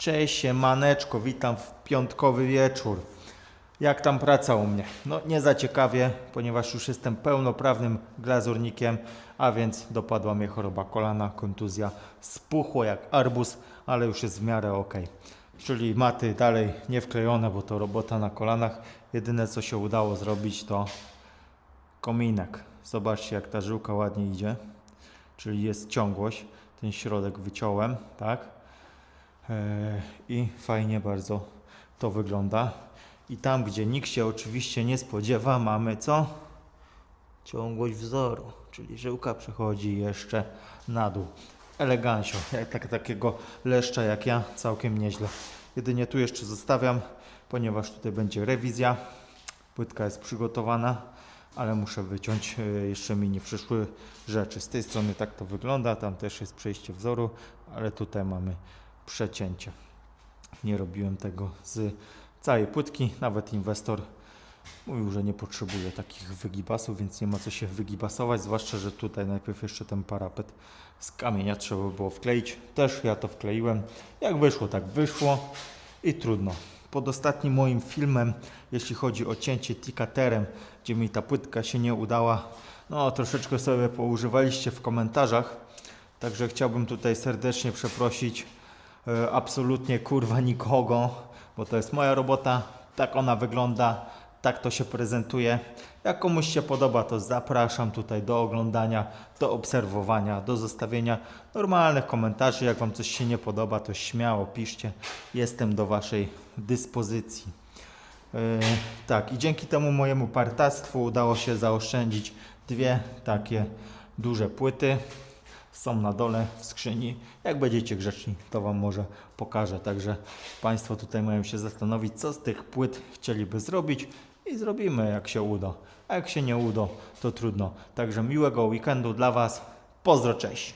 Cześć, siemaneczko, witam w piątkowy wieczór. Jak tam praca u mnie? No nie za ciekawie, ponieważ już jestem pełnoprawnym glazurnikiem, a więc dopadła mnie choroba kolana, kontuzja, spuchło jak arbuz, ale już jest w miarę ok. Czyli maty dalej nie wklejone, bo to robota na kolanach. Jedyne co się udało zrobić to kominek. Zobaczcie jak ta żyłka ładnie idzie, czyli jest ciągłość. Ten środek wyciąłem, tak? E, I fajnie bardzo to wygląda. I tam, gdzie nikt się oczywiście nie spodziewa, mamy co? Ciągłość wzoru, czyli żyłka przechodzi jeszcze na dół. Elegancio, jak tak, takiego leszcza jak ja, całkiem nieźle. Jedynie tu jeszcze zostawiam, ponieważ tutaj będzie rewizja. Płytka jest przygotowana, ale muszę wyciąć, e, jeszcze mi nie przyszły rzeczy. Z tej strony tak to wygląda, tam też jest przejście wzoru, ale tutaj mamy przecięcie. Nie robiłem tego z całej płytki, nawet inwestor mówił, że nie potrzebuje takich wygibasów, więc nie ma co się wygibasować, zwłaszcza, że tutaj najpierw jeszcze ten parapet z kamienia trzeba było wkleić. Też ja to wkleiłem. Jak wyszło, tak wyszło i trudno. Pod ostatnim moim filmem, jeśli chodzi o cięcie tikaterem, gdzie mi ta płytka się nie udała, no troszeczkę sobie poużywaliście w komentarzach, także chciałbym tutaj serdecznie przeprosić absolutnie kurwa nikogo, bo to jest moja robota, tak ona wygląda, tak to się prezentuje. Jak komuś się podoba, to zapraszam tutaj do oglądania, do obserwowania, do zostawienia normalnych komentarzy. Jak Wam coś się nie podoba, to śmiało piszcie. Jestem do Waszej dyspozycji. Yy, tak, i dzięki temu mojemu partactwu udało się zaoszczędzić dwie takie duże płyty. Są na dole w skrzyni. Jak będziecie grzeczni, to Wam może pokażę. Także Państwo tutaj mają się zastanowić, co z tych płyt chcieliby zrobić i zrobimy, jak się uda. A jak się nie uda, to trudno. Także miłego weekendu dla Was. Pozdro, cześć.